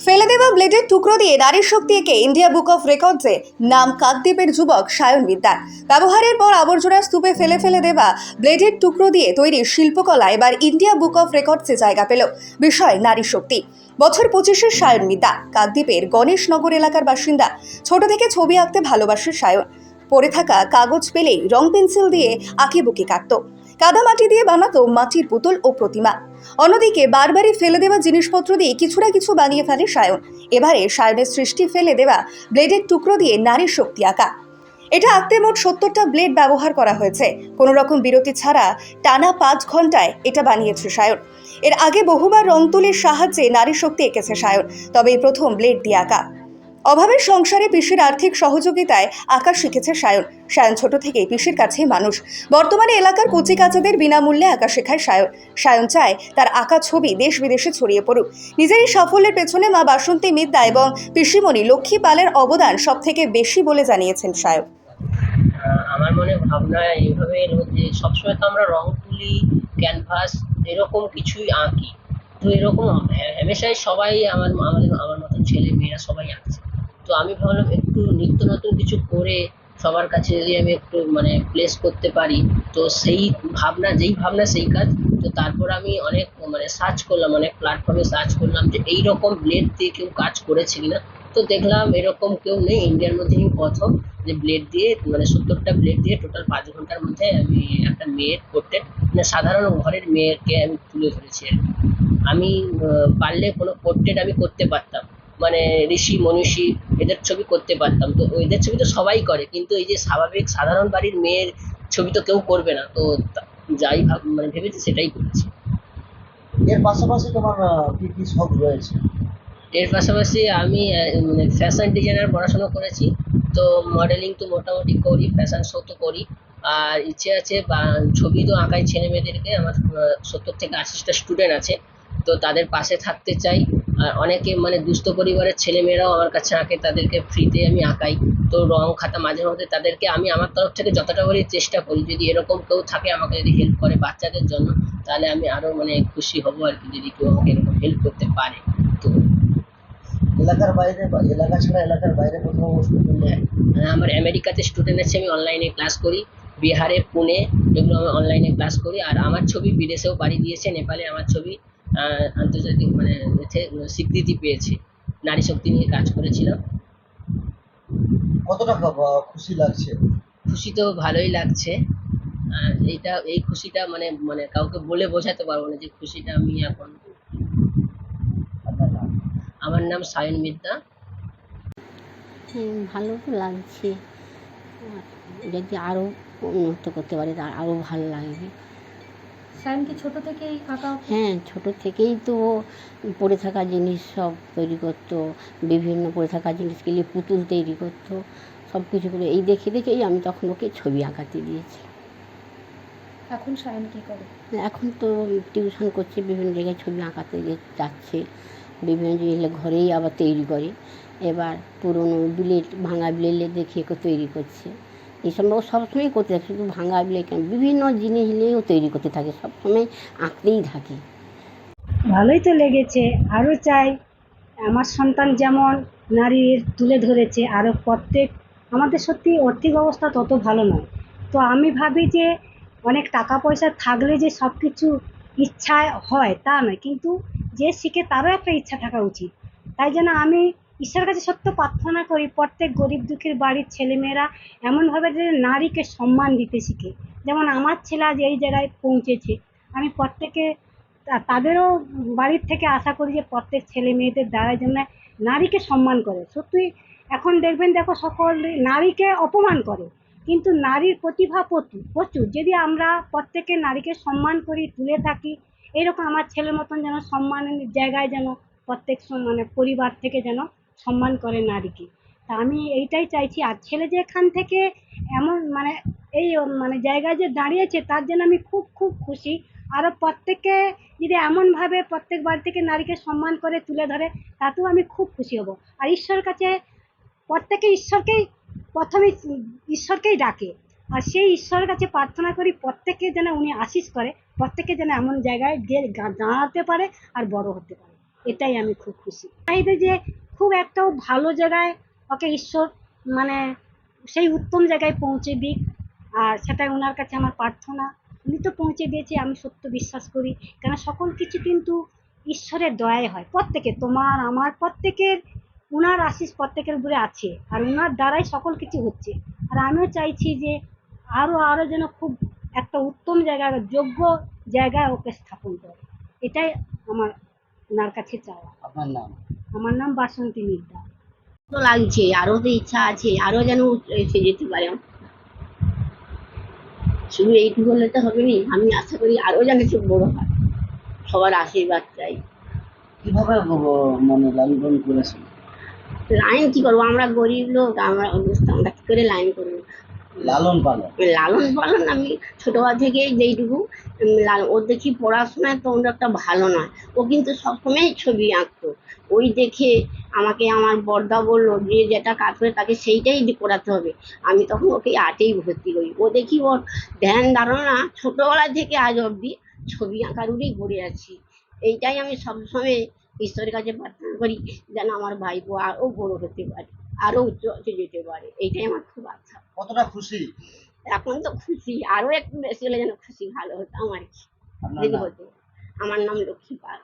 ফেলে দেওয়া ব্লেডের টুকরো দিয়ে নারীর শক্তি একে ইন্ডিয়া বুক অফ রেকর্ডসে নাম কাকদ্বীপের যুবক সায়ন বিদ্যার ব্যবহারের পর আবর্জনার স্তূপে ফেলে ফেলে দেওয়া ব্লেডের টুকরো দিয়ে তৈরি শিল্পকলা এবার ইন্ডিয়া বুক অফ রেকর্ডসে জায়গা পেল। বিষয়, নারী শক্তি। বছর পঁচিশের সায়ন মিতা কাকদ্বীপের গণেশনগর এলাকার বাসিন্দা। ছোট থেকে ছবি আঁকতে ভালোবাসে সায়ন। পড়ে থাকা কাগজ পেলেই রং পেন্সিল দিয়ে আঁকে বুকে কাটত। কাদামাটি দিয়ে বানাতো মাটির পুতুল ও প্রতিমা। অন্যদিকে বারবারই ফেলে দেওয়া জিনিসপত্র দিয়ে কিছু না কিছু বানিয়ে ফেলে সায়ন। এবারে সায়নের সৃষ্টি ফেলে দেওয়া ব্লেডের টুকরো দিয়ে নারীর শক্তি আঁকা। এটা আঁকতে মোট সত্তরটা ব্লেড ব্যবহার করা হয়েছে। কোনো রকম বিরতি ছাড়া টানা পাঁচ ঘন্টায় এটা বানিয়েছে সায়ন। এর আগে বহুবার রং তুলির সাহায্যে নারী শক্তি এঁকেছে সায়ন, তবে এই প্রথম ব্লেড দিয়ে আঁকা। অভাবের সংসারে পিসির আর্থিক সহযোগিতায় আঁকা শিখেছে সায়ন। সায়ন ছোট থেকেই পিসির কাছেই মানুষ। বর্তমানে এলাকার কচি কাচাদের বিনামূল্যে আঁকা শেখায় সায়ন। সায়ন চায় তার আঁকা ছবি দেশ বিদেশে ছড়িয়ে পড়ুক। নিজের এই সাফল্যের পেছনে মা বাসন্তী মিদ্যা এবং পিসিমণি লক্ষ্মী পালের অবদান সব থেকে বেশি বলে জানিয়েছেন সায়ন। আমার মনে ভাবনা এইভাবে এলো যে সবসময় তো আমরা রং তুলি ক্যানভাস এরকম কিছুই আঁকি। তো এরকম হ্যা- হামেশাই সবাই আমার আমাদের আমার মতন ছেলে মেয়েরা সবাই আঁকছে। তো আমি ভাবলাম একটু নিত্য নতুন কিছু করে সবার কাছে যদি আমি একটু মানে প্লেস করতে পারি, তো সেই ভাবনা, যেই ভাবনা সেই কাজ। তো তারপর আমি অনেক মানে সার্চ করলাম, অনেক প্ল্যাটফর্মে সার্চ করলাম যে এই রকম ব্লেড দিয়ে কেউ কাজ করেছে কিনা। তো দেখলাম এরকম কেউ নেই ইন্ডিয়ার মধ্যে আমি প্রথম যে ব্লেড দিয়ে মানে সত্তরটা ব্লেড দিয়ে টোটাল পাঁচ ঘণ্টার মধ্যে আমি একটা মেয়ের পোর্ট্রেট মানে সাধারণ ঘরের মেয়েকে আমি তুলে ধরেছি আর। আমি পারলে কোনো পোর্ট্রেট আমি করতে পারতাম। মানে ঋষি মনীষী এদের ছবি করতে পারতাম। তো এদের ছবি তো সবাই করে কিন্তু এই যে স্বাভাবিক সাধারণ বাড়ির মেয়ের ছবি তো কেউ করবে না। তো যাই ভাব মানে ভেবেছি সেটাই করেছি। এর পাশাপাশি তোমার কি কি শখ রয়েছে? এর পাশাপাশি আমি মানে ফ্যাশন ডিজাইনার পড়াশোনা করেছি। তো মডেলিং তো মোটামুটি করি ফ্যাশন শো তো করি। আর ইচ্ছে আছে বা ছবি তো আঁকাই ছেলে মেয়েদেরকে আমার সত্তর থেকে আশিটা স্টুডেন্ট আছে। তো তাদের পাশে থাকতে চাই। আর অনেকে মানে দুস্থ পরিবারের ছেলে মেয়েরাও আমার কাছে আঁকে তাদেরকে ফ্রিতে আমি আঁকাই। তো রং খাতা মাঝে মধ্যে তাদেরকে আমি আমার তরফ থেকে যতটা করি চেষ্টা করি যদি এরকম কেউ থাকে আমাকে যদি হেল্প করে বাচ্চাদের জন্য তাহলে আমি আরও মানে খুশি হব আর কি যদি কেউ আমাকে এরকম হেল্প করতে পারে। তো এলাকার বাইরে এলাকা ছাড়া এলাকার বাইরে কোথাও স্টুডেন্ট হ্যাঁ, হ্যাঁ, আমার আমেরিকাতে স্টুডেন্ট আছে আমি অনলাইনে ক্লাস করি। বিহারে পুনে এগুলো আমি অনলাইনে ক্লাস করি। আর আমার ছবি বিদেশেও পাড়ি দিয়েছে নেপালে আমার ছবি। আন্তর্জাতিক মানে স্বীকৃতি পেয়েছে। নারী শক্তি নিয়ে কাজ করেছিলাম। কতটা খুশি লাগছে? খুশি তো ভালোই লাগছে। এইটা এই খুশিটা মানে মানে কাউকে বলে বোঝাতে পারব না যে খুশিটা আমি এখন। আমার নাম সায়ন মিদ্যা ভালো তো লাগছে। যদি আরও উন্নত করতে পারি আরও ভালো লাগবে। সায়ন কি ছোট থেকেই আঁকা? হ্যাঁ ছোটো থেকেই তো ও পড়ে থাকা জিনিস সব তৈরি করতো বিভিন্ন পড়ে থাকা জিনিসগুলি পুতুল তৈরি করতো সব কিছু করে। এই দেখে দেখেই আমি তখন ওকে ছবি আঁকাতে দিয়েছি। এখন সায়ন কি করে? এখন তো টিউশন করছে বিভিন্ন জায়গায় ছবি আঁকাতে যাচ্ছে বিভিন্ন জায়গায় ঘরেই আবার তৈরি করে। এবার পুরনো বিলেট ভাঙা বিলেলে দেখিয়ে ওকে তৈরি করছে। এইসব ও সবসময় করতে থাকে, শুধু ভাঙা বিলে কেন? বিভিন্ন জিনিস নিয়েও তৈরি করতে থাকে, সবসময় আঁকতেই থাকে। ভালোই তো লেগেছে, আরও চাই। আমার সন্তান যেমন নারীর তুলে ধরেছে, আরও প্রত্যেক, আমাদের সত্যি আর্থিক অবস্থা তত ভালো নয়। তো আমি ভাবি যে অনেক টাকা পয়সা থাকলে যে সব কিছু ইচ্ছা হয় তা নয়, কিন্তু যে শিখে তারও একটা ইচ্ছা থাকা উচিত। তাই জন্য আমি ঈশ্বরের কাছে সত্য প্রার্থনা করি, প্রত্যেক গরিব দুঃখীর বাড়ির ছেলেমেয়েরা এমনভাবে যে নারীকে সম্মান দিতে শিখে। যেমন আমার ছেলে আজ এই জায়গায় পৌঁছেছে। আমি প্রত্যেকে তাদেরও বাড়ির থেকে আশা করি যে প্রত্যেক ছেলে মেয়েদের দ্বারা যেন নারীকে সম্মান করে। সত্যি এখন দেখবেন দেখো সকল নারীকে অপমান করে। কিন্তু নারীর প্রতিভা প্রচুর প্রচুর। যদি আমরা প্রত্যেকে নারীকে সম্মান করি, তুলে থাকি, এরকম আমার ছেলের মতন যেন সম্মানের জায়গায় যেন প্রত্যেক মানে পরিবার থেকে যেন সম্মান করে নারীকে। তা আমি এইটাই চাইছি, আর ছেলে যে এখান থেকে এমন মানে এই মানে জায়গায় যে দাঁড়িয়েছে, তার জন্য আমি খুব খুব খুশি। আরও প্রত্যেককে যদি এমনভাবে প্রত্যেক বাড়ি থেকে নারীকে সম্মান করে তুলে ধরে, তাতেও আমি খুব খুশি হব। আর ঈশ্বরের কাছে প্রত্যেকে ঈশ্বরকেই, প্রথমে ঈশ্বরকেই ডাকে। আর সেই ঈশ্বরের কাছে প্রার্থনা করি প্রত্যেককে যেন উনি আশিস করে, প্রত্যেকে যেন এমন জায়গায় গিয়ে দাঁড়াতে পারে আর বড় হতে পারে। এটাই আমি খুব খুশি। চাইতে যে খুব একটাও ভালো জায়গায় ওকে ঈশ্বর মানে সেই উত্তম জায়গায় পৌঁছে দিক। আর সেটাই ওনার কাছে আমার প্রার্থনা। উনি তো পৌঁছে দিয়েছে, আমি সত্য বিশ্বাস করি। কেন সকল কিছু কিন্তু ঈশ্বরের দয়ায় হয়। প্রত্যেকে তোমার, আমার, প্রত্যেকের ওনার আশিস প্রত্যেকের উপরে আছে। আর ওনার দ্বারাই সকল কিছু হচ্ছে। আর আমিও চাইছি যে আরও আরও যেন খুব একটা উত্তম জায়গায়, যোগ্য জায়গায় ওকে স্থাপন করে। এটাই আমার ওনার কাছে চাওয়া। আপনার নাম? আমার নাম বাসন্তী মিদ্দা তো লাগছে আরও তো ইচ্ছা আছে আরও যেন এসে যেতে পারে। শুধু এইটুকু হলে তো হবে নি আমি আশা করি আরও যেন একটু বড় হয় সবার আশীর্বাদ চাই। কীভাবে মানে পালন করেছেন লাইন কি করব? আমরা গরিব লোক আমরা আমরা কি করে লাইন করব? লালন পালন। লালন পালন আমি ছোটবেলা থেকে যেইটুকু লাল- ওর দেখি পড়াশোনায় তো অন্য একটা ভালো নয়। ও কিন্তু সবসময় ছবি আঁকতো। ওই দেখে আমাকে আমার বর্দা বলল যে যেটা কাজ করে তাকে সেইটাই করাতে হবে। আমি তখন ওকে আর্টেই ভর্তি করি। ও দেখি ওর ধ্যান ধারণা ছোটোবেলা থেকে আজ অবধি ছবি আঁকার উপরেই ঘুরে আছি। এইটাই আমি সবসময় ঈশ্বরের কাছে প্রার্থনা করি যেন আমার ভাইপো আরও বড়ো হতে পারে। আরও উচ্চ হতে যেতে পারে। এইটাই আমার খুব আশা। কতটা খুশি? এখন তো খুশি। আরও একটু বেশি হলে যেন খুশি ভালো হতো আমার। কি যদি হতো আমার নাম লক্ষ্মী পাল।